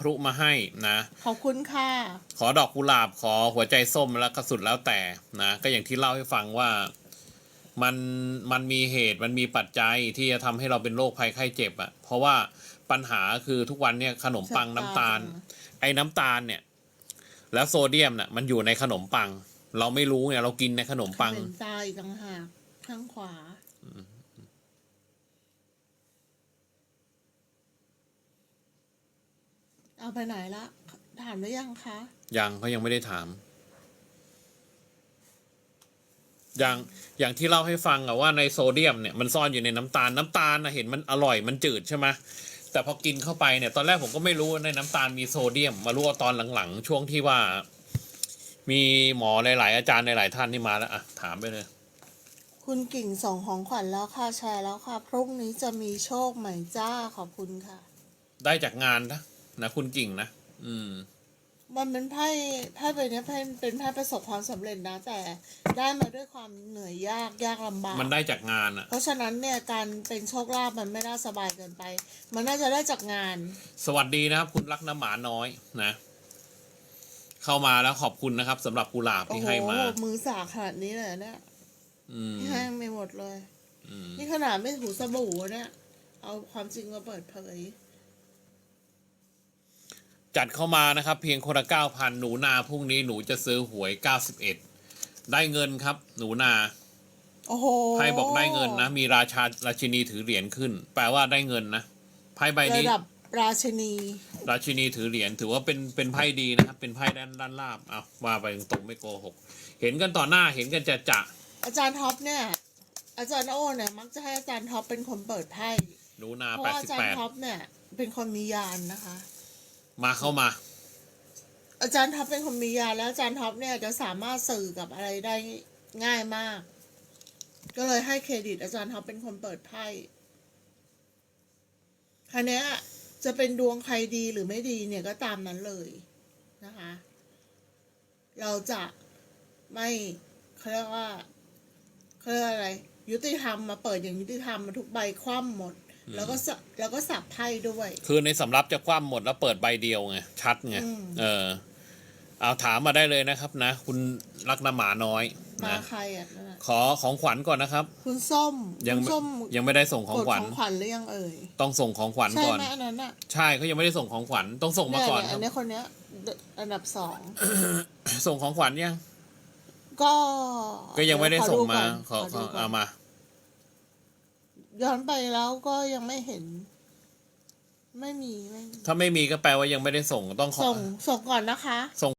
พลุมาให้นะ ขอบคุณค่ะ ขอดอกกุหลาบขอหัวใจส้มแล้วก็สุดแล้วแต่นะก็อย่างที่เล่าให้ฟังว่ามันมันมีเหตุมันมีปัจจัยที่จะทำให้เราเป็นโรคภัยไข้เจ็บอะ่ะ เพราะว่าปัญหาคือทุกวันเนี่ยขนมปังน้ำตาล ไอ้น้ำตาลเนี่ย แล้วโซเดียมน่ะมันอยู่ในขนมปัง เราไม่รู้ไงเรากินในขนมปังเป็นตาอีกต่างหากข้างขวา เอาไปไหนละ ถามได้ยังคะยังเขายังไม่ได้ถาม อย่างอย่างที่เล่าให้ฟังอะว่าในโซเดียมเนี่ยมันซ่อนอยู่ในน้ำตาลน้ำตาลนะเห็นมันอร่อยมันจืดใช่ไหมแต่พอกินเข้าไปเนี่ย ตอนแรกผมก็ไม่รู้ว่าในน้ำตาลมีโซเดียม มารู้ว่าตอนหลังๆ ช่วงที่ว่า มีหมอหลายๆอาจารย์หลายๆท่านที่มาแล้วอะถามไปเลยคุณกิ่งส่งของขวัญแล้วค่ะแชร์แล้วค่ะ พรุ่งนี้จะมีโชคใหม่จ้าขอบคุณค่ะ ได้จากงานนะ นะคุณกิ่งนะ อืม มันเป็นไพ่ไพ่ใบเนี้ยไพ่เป็นไพ่ประสบความสำเร็จนะ แต่ได้มาด้วยความเหนื่อยยากยากลำบาก มันได้จากงานอะเพราะฉะนั้นเนี่ยการเป็นโชคลาภมันไม่น่าสบายเกินไป มันน่าจะได้จากงาน สวัสดีนะครับ คุณรักน้ำหมาน้อยนะ เข้ามาแล้วขอบคุณนะครับสำหรับกุหลาบโอ้ที่โหให้มา มือสากขนาดนี้เลยเนี่ยอืมแห้งไปหมดเลย อืมนี่ขนาดไม่ถูสบู่เนี่ย เอาความจริงมาเปิดเผย จัดเข้ามานะครับ เพียงคนละเก้าพันหนูนาพรุ่งนี้หนูจะซื้อหวยเก้าสิบเอ็ดได้เงินครับ หนูนาโอ้โหไพ่บอกได้เงินนะ มีราชาราชินีถือเหรียญขึ้น แปลว่าได้เงินนะไพ่ใบระนี้ดับราชินี ราชินีถือเหรียญถือว่าเป็นเป็นไพ่ดีนะครับ เป็นไพ่ด้านด้านลาบเอาว่าไปตรงๆไม่โกหก เห็นกันต่อหน้าเห็นกันจะจะอาจารย์ท็อปเนี่ย อาจารย์โอ้เนี่ยมักจะให้อาจารย์ท็อปเป็นคนเปิดไพ่หนูนาเพราะแปดว่าสิบอาจารแปย์ดท็อปเนี่ยเป็นคนมียานนะคะ มาเข้ามา อาจารย์ท็อปเป็นคนมียาแล้วอาจารย์ท็อปเนี่ยจะสามารถสื่อกับอะไรได้ง่ายมาก ก็เลยให้เครดิต อาจารย์ท็อปเป็นคนเปิดไพ่คันนี้จะเป็นดวงใครดีหรือไม่ดีเนี่ยก็ตามนั้นเลยนะคะ เราจะไม่เขาเรียกว่าเขาเรียกอะไร ยุติธรรมมาเปิดอย่างยุติธรรมมาทุกใบคว่ำหมด แล้วก็สะแล้วก็สับไพ่ด้วย คือในสำรับจะคว่ำหมดแล้วเปิดใบเดียวไงชัดไงอืมเออ เอาถามมาได้เลยนะครับนะ คุณรักน้ำหมาน้อยมานะใครอะนั่นน่ะขอของขวัญก่อนนะครับ คุณส้มยังคุณส้มยังไม่ได้ส่งของกดขวัญของขวัญหรือยังเอ่ยต้องส่งของขวัญใช่ก่อนไหมอันนั้นอะใช่เขายังไม่ได้ส่งของขวัญต้องส่งมาเนี่ยก่อนเนี่ยคอัรับนนี้คนเนี้ยอันดับสองส่งของขวัญยังก็ก็ยังไม่ได้ส่งมาขขออดูขอก่อนเอามา ย้อนไปแล้วก็ยังไม่เห็น ไม่มีไม่มีถ้าไม่มีก็แปลว่ายังไม่ได้ส่งต้องขอส่งส่งก่อนนะคะ ส่ง